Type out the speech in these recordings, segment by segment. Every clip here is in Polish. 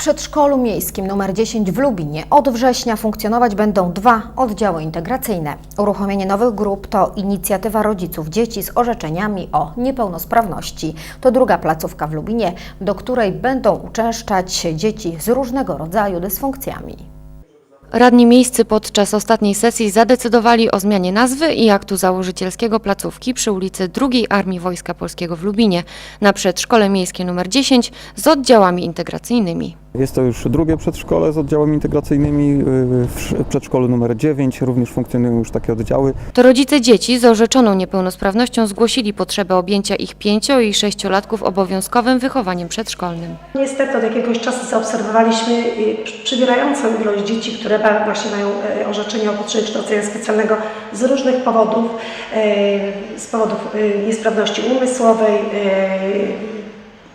Przedszkolu miejskim nr 10 w Lubinie od września funkcjonować będą dwa oddziały integracyjne. Uruchomienie nowych grup to inicjatywa rodziców dzieci z orzeczeniami o niepełnosprawności. To druga placówka w Lubinie, do której będą uczęszczać dzieci z różnego rodzaju dysfunkcjami. Radni miejscy podczas ostatniej sesji zadecydowali o zmianie nazwy i aktu założycielskiego placówki przy ulicy II Armii Wojska Polskiego w Lubinie na przedszkole miejskie nr 10 z oddziałami integracyjnymi. Jest to już drugie przedszkole z oddziałami integracyjnymi. Yy, W przedszkolu numer 9 również funkcjonują już takie oddziały. To rodzice dzieci z orzeczoną niepełnosprawnością zgłosili potrzebę objęcia ich pięcio- i sześciolatków obowiązkowym wychowaniem przedszkolnym. Niestety od jakiegoś czasu zaobserwowaliśmy y, przy- przybierającą ilość dzieci, które właśnie mają e, orzeczenie o potrzebie kształcenia specjalnego z różnych powodów, e, z powodów e, niesprawności umysłowej.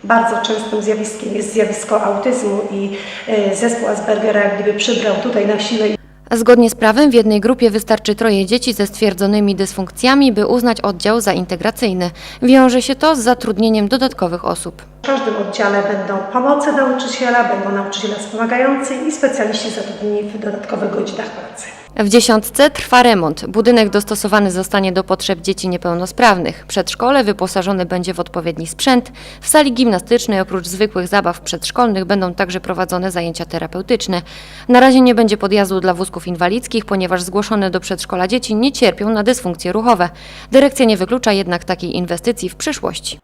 Bardzo częstym zjawiskiem jest zjawisko autyzmu i e, zespół Aspergera jak gdyby przybrał tutaj na sile Zgodnie z prawem w jednej grupie wystarczy troje dzieci ze stwierdzonymi dysfunkcjami, by uznać oddział za integracyjny. Wiąże się to z zatrudnieniem dodatkowych osób. W każdym oddziale będą pomocy nauczyciela, będą nauczyciele wspomagający i specjaliści zatrudnieni w dodatkowych godzinach pracy. W dziesiątce trwa remont. Budynek dostosowany zostanie do potrzeb dzieci niepełnosprawnych. Przedszkole wyposażone będzie w odpowiedni sprzęt. W sali gimnastycznej oprócz zwykłych zabaw przedszkolnych będą także prowadzone zajęcia terapeutyczne. Na razie nie będzie podjazdu dla wózków inwalidzkich, ponieważ zgłoszone do przedszkola dzieci nie cierpią na dysfunkcje ruchowe. Dyrekcja nie wyklucza jednak takiej inwestycji w przyszłości.